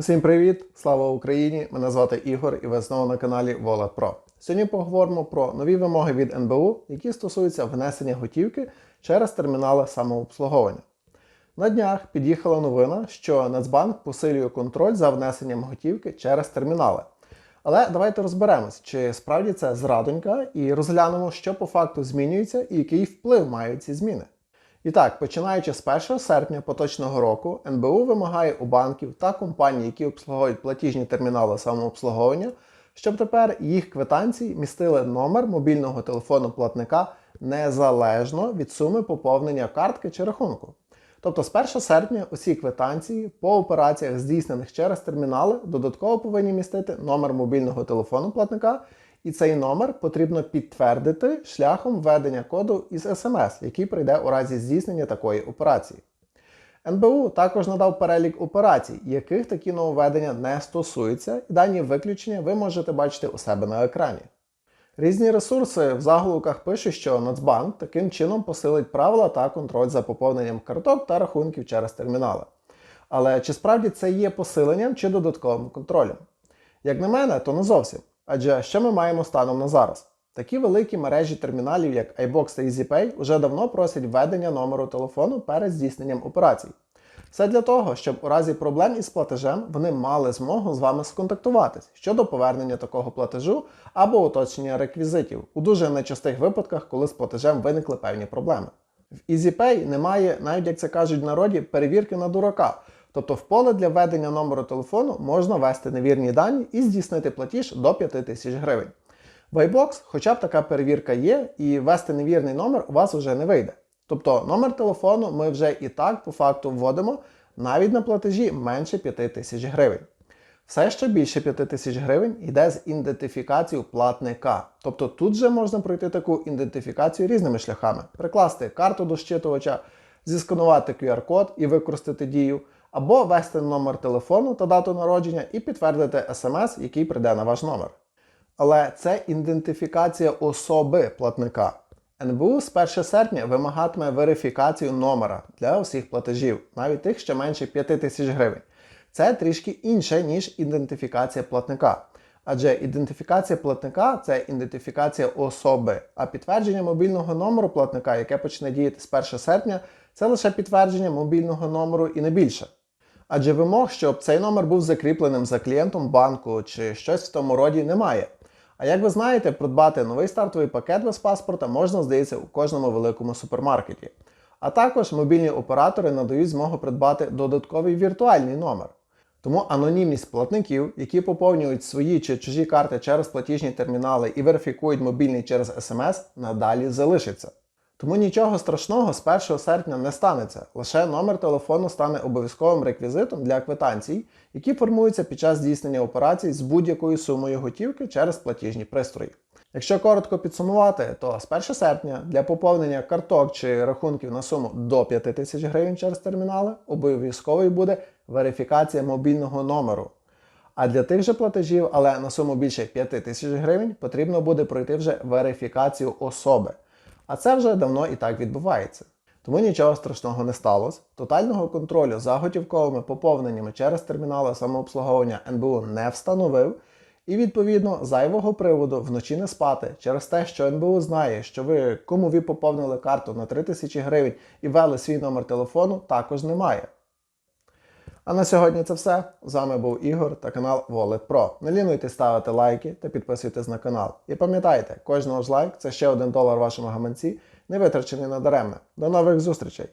Усім привіт! Слава Україні! Мене звати Ігор і ви знову на каналі Wallet Pro. Сьогодні поговоримо про нові вимоги від НБУ, які стосуються внесення готівки через термінали самообслуговування. На днях під'їхала новина, що Нацбанк посилює контроль за внесенням готівки через термінали. Але давайте розберемось, чи справді це зрадонька, і розглянемо, що по факту змінюється і який вплив мають ці зміни. І так, починаючи з 1 серпня поточного року, НБУ вимагає у банків та компаній, які обслуговують платіжні термінали самообслуговування, щоб тепер їх квитанції містили номер мобільного телефону платника незалежно від суми поповнення картки чи рахунку. Тобто з 1 серпня усі квитанції по операціях, здійснених через термінали, додатково повинні містити номер мобільного телефону платника, і цей номер потрібно підтвердити шляхом введення коду із смс, який прийде у разі здійснення такої операції. НБУ також надав перелік операцій, яких такі нововведення не стосуються, і дані виключення ви можете бачити у себе на екрані. Різні ресурси в заголовках пишуть, що Нацбанк таким чином посилить правила та контроль за поповненням карток та рахунків через термінали. Але чи справді це є посиленням чи додатковим контролем? Як на мене, то не зовсім. Адже що ми маємо станом на зараз? Такі великі мережі терміналів, як iBox та EasyPay, вже давно просять введення номеру телефону перед здійсненням операцій. Все для того, щоб у разі проблем із платежем вони мали змогу з вами сконтактуватись щодо повернення такого платежу або уточнення реквізитів у дуже нечастих випадках, коли з платежем виникли певні проблеми. В EasyPay немає, навіть як це кажуть в народі, перевірки на дурака. Тобто в поле для введення номеру телефону можна ввести невірні дані і здійснити платіж до 5 тисяч гривень. В iBox хоча б така перевірка є, і ввести невірний номер у вас вже не вийде. Тобто номер телефону ми вже і так по факту вводимо навіть на платежі менше 5 тисяч гривень. Все, що більше 5 тисяч гривень, йде з ідентифікацією платника. Тобто тут же можна пройти таку ідентифікацію різними шляхами: прикласти карту до щитувача, зісканувати QR-код і використати дію, або ввести номер телефону та дату народження і підтвердити смс, який прийде на ваш номер. Але це ідентифікація особи платника. НБУ з 1 серпня вимагатиме верифікацію номера для усіх платежів, навіть тих, що менше 5 тисяч гривень. Це трішки інше, ніж ідентифікація платника. Адже ідентифікація платника це ідентифікація особи, а підтвердження мобільного номеру платника, яке почне діяти з 1 серпня, це лише підтвердження мобільного номеру і не більше. Адже вимог, щоб цей номер був закріпленим за клієнтом банку чи щось в тому роді, немає. А як ви знаєте, придбати новий стартовий пакет без паспорта можна, здається, у кожному великому супермаркеті. А також мобільні оператори надають змогу придбати додатковий віртуальний номер. Тому анонімність платників, які поповнюють свої чи чужі карти через платіжні термінали і верифікують мобільний через смс, надалі залишиться. Тому нічого страшного з 1 серпня не станеться, лише номер телефону стане обов'язковим реквізитом для квитанцій, які формуються під час здійснення операцій з будь-якою сумою готівки через платіжні пристрої. Якщо коротко підсумувати, то з 1 серпня для поповнення карток чи рахунків на суму до 5 тисяч гривень через термінали обов'язковою буде верифікація мобільного номеру. А для тих же платежів, але на суму більше 5 тисяч гривень, потрібно буде пройти вже верифікацію особи. А це вже давно і так відбувається. Тому нічого страшного не сталося. Тотального контролю за готівковими поповненнями через термінали самообслуговування НБУ не встановив. І, відповідно, зайвого приводу вночі не спати через те, що НБУ знає, що ви кому ви поповнили карту на 3000 гривень і ввели свій номер телефону, також немає. А на сьогодні це все. З вами був Ігор та канал Wallet Pro. Не лінуйте ставити лайки та підписуйтесь на канал. І пам'ятайте, кожного ж лайк це ще один долар вашому гаманці, не витрачений надаремно. До нових зустрічей!